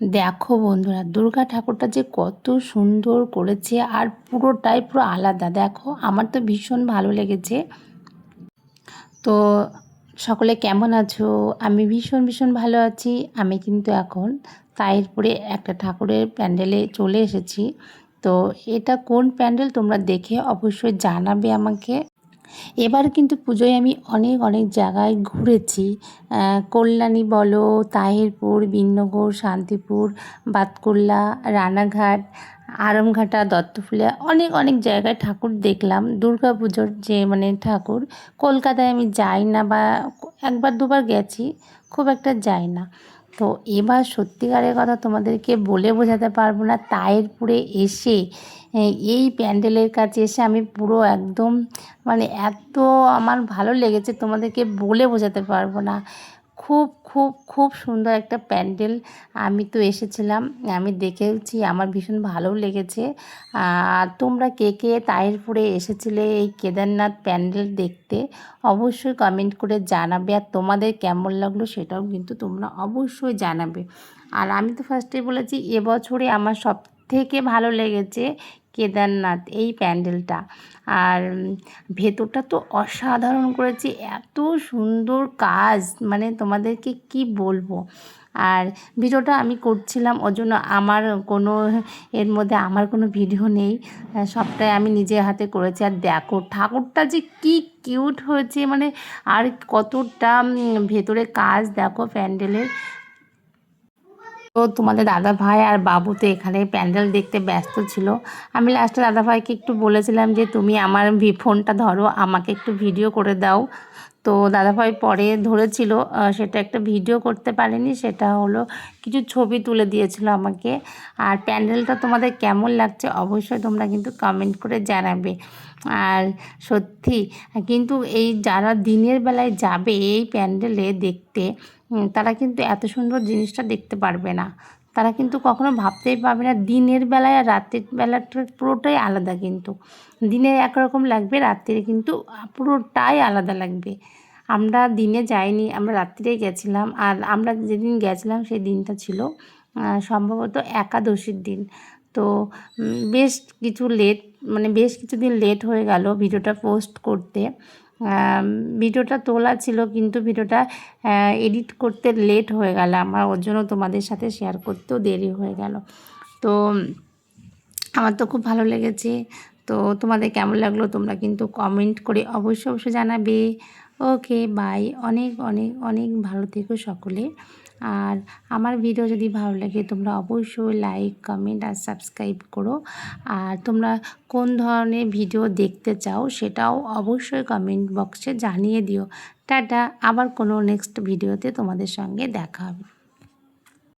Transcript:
দেখো বন্ধুরা, দুর্গা ঠাকুরটা যে কত সুন্দর করেছে আর পুরোটাই পুরো আলাদা। দেখো, আমার তো ভীষণ ভালো লেগেছে। তো সকলে কেমন আছো? আমি ভীষণ ভীষণ ভালো আছি। আমি কিন্তু এখন তাইরপুরে একটা ঠাকুরের প্যান্ডেলে চলে এসেছি। তো এটা কোন প্যান্ডেল তোমরা দেখে অবশ্যই জানাবে আমাকে। এবার কিন্তু পুজোয় আমি অনেক অনেক জায়গায় ঘুরেছি। কল্যাণী বলো, তাহিরপুর, বিন্নগর, শান্তিপুর, বাতকুল্লা, রানাঘাট, আরামঘাটা, দত্তফুলিয়া অনেক অনেক জায়গায় ঠাকুর দেখলাম। দুর্গা পুজোর যে মানে ঠাকুর, কলকাতায় আমি যাই না বা একবার দুবার গেছি, খুব একটা যাই না। তো এবার সত্যিকারের কথা তোমাদেরকে বলে বোঝাতে পারব না তায়েরপুরে এসে এই প্যান্ডেলের কাছে এসে আমি পুরো একদম মানে এত আমার ভালো লেগেছে তোমাদেরকে বলে বোঝাতে পারব না। খুব খুব খুব সুন্দর একটা প্যান্ডেল। আমি তো এসেছিলাম, আমি দেখেছি, আমার ভীষণ ভালোও লেগেছে। আর তোমরা কে কে তাহিরপুরে এসেছিলে এই কেদারনাথ প্যান্ডেল দেখতে, অবশ্যই কমেন্ট করে জানাবে। আর তোমাদের কেমন লাগল সেটাও কিন্তু তোমরা অবশ্যই জানাবে। আর আমি তো ফার্স্টে বলেছি, এবছরে আমার সব থেকে ভালো লেগেছে কেদারনাথ এই প্যান্ডেলটা। আর ভেতরটা তো অসাধারণ করেছে, এত সুন্দর কাজ মানে তোমাদেরকে কি বলব? আর ভিডিওটা আমি করছিলাম, ওর জন্য আমার কোনো, এর মধ্যে আমার কোনো ভিডিও নেই সবটাই আমি নিজের হাতে করেছি। আর দেখো, ঠাকুরটা যে কি কিউট হয়েছে মানে আর কতটা ভেতরে কাজ, দেখো প্যান্ডেলের। তো তোমাদের দাদা ভাই আর বাবু তো এখানে প্যান্ডেল দেখতে ব্যস্ত ছিল। আমি লাস্টে দাদা ভাইকে একটু বলেছিলাম যে, তুমি আমার ফোনটা ধরো, আমাকে একটু ভিডিও করে দাও। তো দাদাভাই পরে ধরেছিল সেটা একটা ভিডিও করতে পারেনি, সেটা হলো কিছু ছবি তুলে দিয়েছিল আমাকে। আর প্যান্ডেলটা তোমাদের কেমন লাগছে অবশ্যই তোমরা কিন্তু কমেন্ট করে জানাবে। আর সত্যি, কিন্তু এই যারা দিনের বেলায় যাবে এই প্যান্ডেলে দেখতে তারা কিন্তু এত সুন্দর জিনিসটা দেখতে পারবে না। তারা কিন্তু কখনো ভাবতেই পারবে না। দিনের বেলায় আর রাতের বেলাটা পুরোটাই আলাদা কিন্তু। দিনে একরকম লাগবে রাত্রে কিন্তু পুরোটাই আলাদা লাগবে। আমরা দিনে যাইনি, আমরা রাত্রেই গেছিলাম। আর আমরা যেদিন গেছিলাম, সেই দিনটা ছিল সম্ভবত একাদশীর দিন। তো বেশ কিছু লেট মানে বেশ কিছুদিন লেট হয়ে গেল ভিডিওটা পোস্ট করতে। ভিডিওটা তোলা ছিল কিন্তু ভিডিওটা এডিট করতে লেট হয়ে গেল। আমার, ওর জন্য তোমাদের সাথে শেয়ার করতেও দেরি হয়ে গেল। তো, আমার তো খুব ভালো লেগেছে। তো, তোমাদের কেমন লাগল তোমরা কিন্তু কমেন্ট করে অবশ্যই অবশ্যই জানাবে। ওকে বাই অনেক অনেক অনেক ভালো থেকো সকলে। আর আমার ভিডিও যদি ভালো লাগে, তোমরা অবশ্যই লাইক কমেন্ট আর সাবস্ক্রাইব করো। আর তোমরা কোন ধরনের ভিডিও দেখতে চাও, সেটাও অবশ্যই কমেন্ট বক্সে জানিয়ে দিও। টাটা, আবার কোনো নেক্সট ভিডিওতে তোমাদের সঙ্গে দেখা হবে।